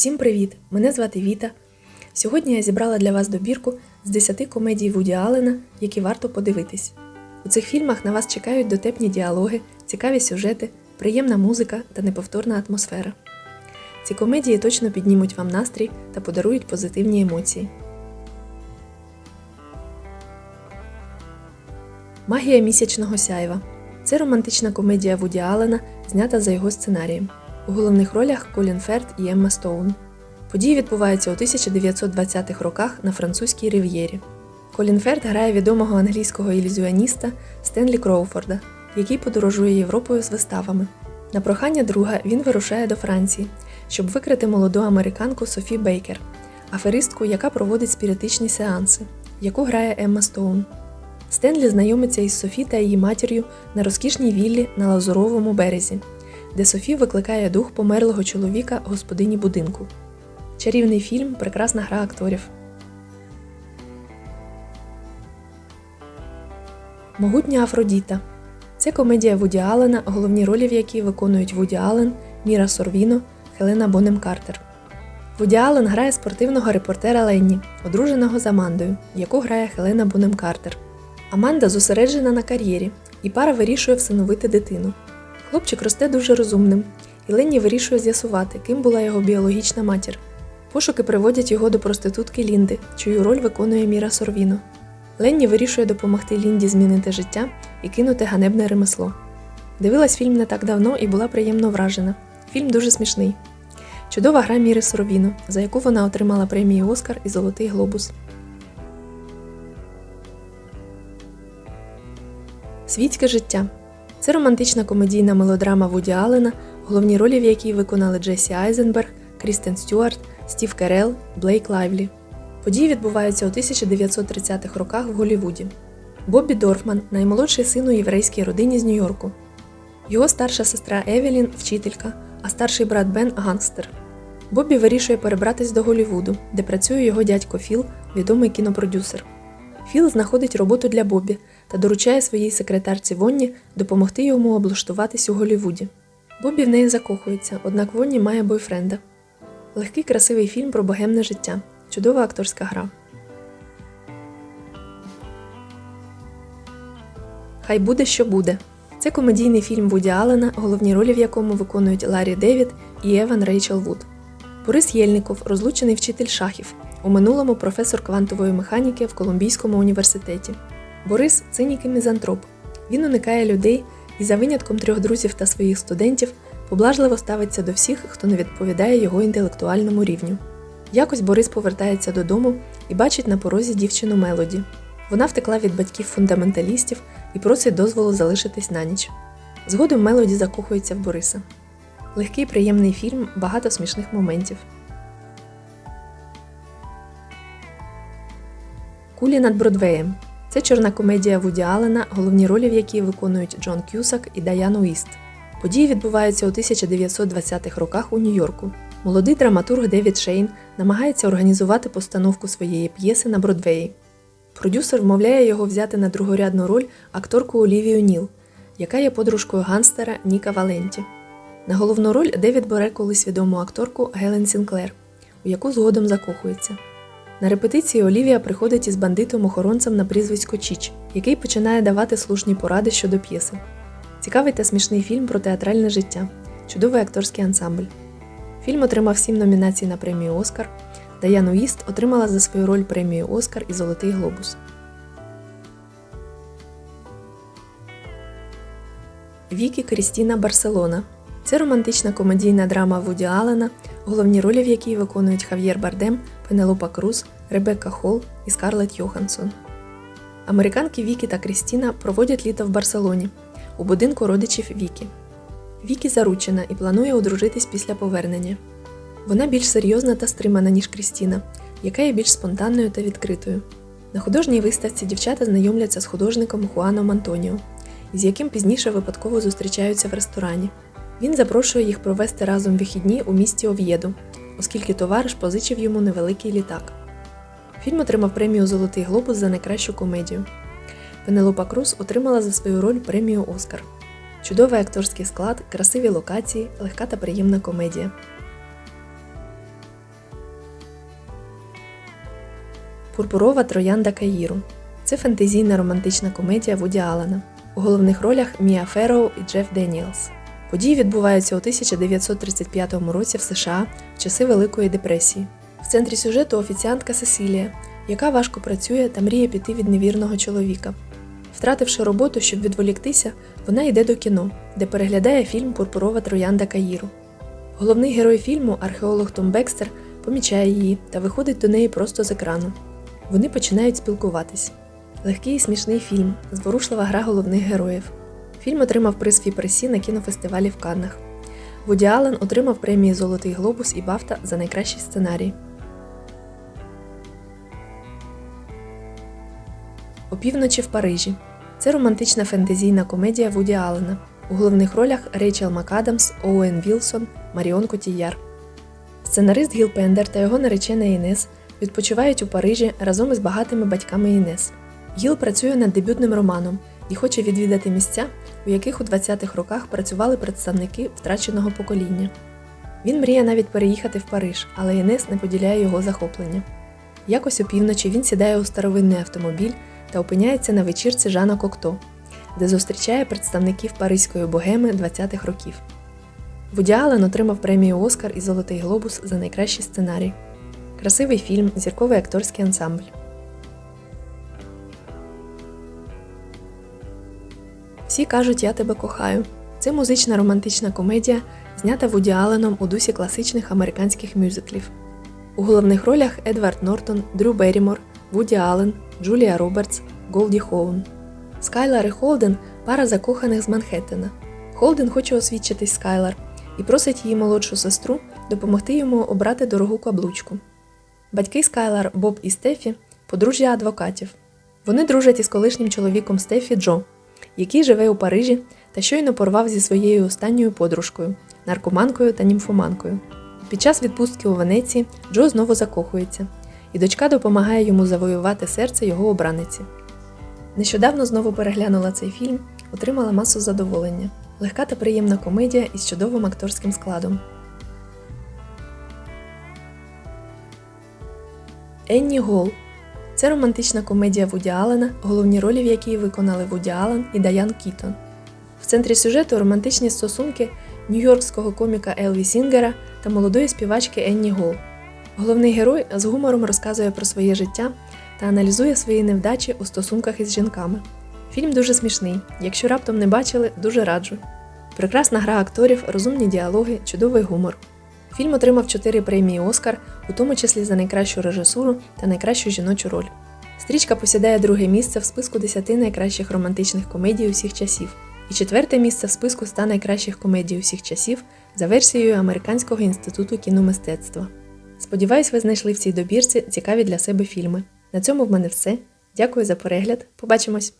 Всім привіт! Мене звати Віта. Сьогодні я зібрала для вас добірку з 10 комедій Вуді Аллена, які варто подивитись. У цих фільмах на вас чекають дотепні діалоги, цікаві сюжети, приємна музика та неповторна атмосфера. Ці комедії точно піднімуть вам настрій та подарують позитивні емоції. Магія місячного сяйва це романтична комедія Вуді Аллена, знята за його сценарієм. У головних ролях Колін Ферд і Емма Стоун. Події відбуваються у 1920-х роках на французькій рив'єрі. Колін Ферд грає відомого англійського ілюзіоніста Стенлі Кроуфорда, який подорожує Європою з виставами. На прохання друга він вирушає до Франції, щоб викрити молоду американку Софі Бейкер, аферистку, яка проводить спіритичні сеанси, яку грає Емма Стоун. Стенлі знайомиться із Софі та її матір'ю на розкішній віллі на Лазуровому березі, де Софі викликає дух померлого чоловіка господині будинку. Чарівний фільм, прекрасна гра акторів. Могутня Афродіта. Це комедія Вуді Аллена, головні ролі в якій виконують Вуді Аллен, Міра Сорвіно, Хелена Бонем Картер. Вуді Аллен грає спортивного репортера Ленні, одруженого з Амандою, яку грає Хелена Бонем Картер. Аманда зосереджена на кар'єрі, і пара вирішує всиновити дитину. Хлопчик росте дуже розумним, і Ленні вирішує з'ясувати, ким була його біологічна матір. Пошуки приводять його до проститутки Лінди, чию роль виконує Міра Сорвіно. Ленні вирішує допомогти Лінді змінити життя і кинути ганебне ремесло. Дивилась фільм не так давно і була приємно вражена. Фільм дуже смішний. Чудова гра Міри Сорвіно, за яку вона отримала премію Оскар і Золотий Глобус. Світське життя це романтична комедійна мелодрама Вуді Аллена, головні ролі в якій виконали Джесі Айзенберг, Крістен Стюарт, Стів Керел, Блейк Лайвлі. Події відбуваються у 1930-х роках в Голлівуді. Боббі Дорфман наймолодший син у єврейській родині з Нью-Йорку. Його старша сестра Евелін вчителька, а старший брат Бен гангстер. Боббі вирішує перебратись до Голлівуду, де працює його дядько Філ, відомий кінопродюсер. Філ знаходить роботу для Боббі та доручає своїй секретарці Вонні допомогти йому облаштуватись у Голлівуді. Боббі в неї закохується, однак Вонні має бойфренда. Легкий красивий фільм про богемне життя. Чудова акторська гра. Хай буде, що буде. Це комедійний фільм Вуді Аллена, головні ролі в якому виконують Ларі Девід і Еван Рейчел Вуд. Борис Єльніков, розлучений вчитель шахів, у минулому професор квантової механіки в Колумбійському університеті. Борис цинік і мізантроп. Він уникає людей і, за винятком трьох друзів та своїх студентів, поблажливо ставиться до всіх, хто не відповідає його інтелектуальному рівню. Якось Борис повертається додому і бачить на порозі дівчину Мелоді. Вона втекла від батьків фундаменталістів і просить дозволу залишитись на ніч. Згодом Мелоді закохується в Бориса. Легкий приємний фільм, багато смішних моментів. Кулі над Бродвеєм. Це чорна комедія Вуді Аллена, головні ролі в якій виконують Джон Кюсак і Даян Уіст. Події відбуваються у 1920-х роках у Нью-Йорку. Молодий драматург Девід Шейн намагається організувати постановку своєї п'єси на Бродвеї. Продюсер вмовляє його взяти на другорядну роль акторку Олівію Ніл, яка є подружкою ганстера Ніка Валенті. На головну роль Девід бере колись відому акторку Гелен Сінклер, у яку згодом закохується. На репетиції Олівія приходить із бандитом-охоронцем на прізвисько Чіч, який починає давати слушні поради щодо п'єси. Цікавий та смішний фільм про театральне життя, чудовий акторський ансамбль. Фільм отримав сім номінацій на премію Оскар. Даян Уіст отримала за свою роль премію Оскар і Золотий Глобус. Вікі Крістіна Барселона. Це романтична комедійна драма Вуді Аллена, головні ролі в якій виконують Хав'єр Бардем, Пенелопа Круз, Ребекка Холл і Скарлетт Йоханссон. Американки Вікі та Крістіна проводять літо в Барселоні у будинку родичів Вікі. Вікі заручена і планує одружитись після повернення. Вона більш серйозна та стримана, ніж Крістіна, яка є більш спонтанною та відкритою. На художній виставці дівчата знайомляться з художником Хуаном Антоніо, з яким пізніше випадково зустрічаються в ресторані. Він запрошує їх провести разом вихідні у місті Ов'єду, оскільки товариш позичив йому невеликий літак. Фільм отримав премію Золотий глобус за найкращу комедію. Пенелопа Круз отримала за свою роль премію Оскар. Чудовий акторський склад, красиві локації, легка та приємна комедія. Пурпурова Троянда Каїру. Це фентезійна романтична комедія Вуді Алана. У головних ролях Мія Ферроу і Джеф Деніелс. Події відбуваються у 1935 році в США в часи Великої депресії. В центрі сюжету офіціантка Сесілія, яка важко працює та мріє піти від невірного чоловіка. Втративши роботу, щоб відволіктися, вона йде до кіно, де переглядає фільм Пурпурова троянда Каїру. Головний герой фільму, археолог Том Бекстер, помічає її та виходить до неї просто з екрану. Вони починають спілкуватись. Легкий і смішний фільм, зворушлива гра головних героїв. Фільм отримав приз Фіпресі на кінофестивалі в Каннах. Вуді Аллен отримав премії Золотий глобус і Бафта за найкращий сценарій. Опівночі в Парижі. Це романтична фентезійна комедія Вуді Аллена. У головних ролях Рейчел МакАдамс, Оуен Вілсон, Маріон Котіяр. Сценарист Гіл Пендер та його наречена Інес відпочивають у Парижі разом із багатими батьками Інес. Гіл працює над дебютним романом і хоче відвідати місця, у яких у 20-х роках працювали представники втраченого покоління. Він мріє навіть переїхати в Париж, але Інес не поділяє його захоплення. Якось опівночі він сідає у старовинний автомобіль та опиняється на вечірці Жана Кокто, де зустрічає представників паризької богеми 20-х років. Вуді Аллен отримав премію Оскар і Золотий глобус за найкращий сценарій. Красивий фільм, зірковий акторський ансамбль. Всі кажуть, я тебе кохаю. Це музична романтична комедія, знята Вуді Алленом у дусі класичних американських мюзиклів. У головних ролях Едвард Нортон, Дрю Беррімор, Вуді Аллен, Джулія Робертс, Голді Хоун. Скайлар і Холден пара закоханих з Манхеттена. Холден хоче освідчитись Скайлар і просить її молодшу сестру допомогти йому обрати дорогу каблучку. Батьки Скайлар Боб і Стефі подружжя адвокатів. Вони дружать із колишнім чоловіком Стефі Джо, який живе у Парижі та щойно порвав зі своєю останньою подружкою, наркоманкою та німфоманкою. Під час відпустки у Венеції Джо знову закохується, і дочка допомагає йому завоювати серце його обраниці. Нещодавно знову переглянула цей фільм, отримала масу задоволення. Легка та приємна комедія із чудовим акторським складом. Енні Гол це романтична комедія Вуді Аллена, головні ролі в якій виконали Вуді Аллен і Даян Кітон. В центрі сюжету романтичні стосунки нью-йоркського коміка Елві Сінгера та молодої співачки Енні Гол. Головний герой з гумором розказує про своє життя та аналізує свої невдачі у стосунках із жінками. Фільм дуже смішний. Якщо раптом не бачили, дуже раджу. Прекрасна гра акторів, розумні діалоги, чудовий гумор. Фільм отримав 4 премії Оскар, у тому числі за найкращу режисуру та найкращу жіночу роль. Стрічка посідає друге місце в списку 10 найкращих романтичних комедій усіх часів і четверте місце в списку 100 найкращих комедій усіх часів за версією Американського інституту кіномистецтва. Сподіваюсь, ви знайшли в цій добірці цікаві для себе фільми. На цьому в мене все. Дякую за перегляд. Побачимось!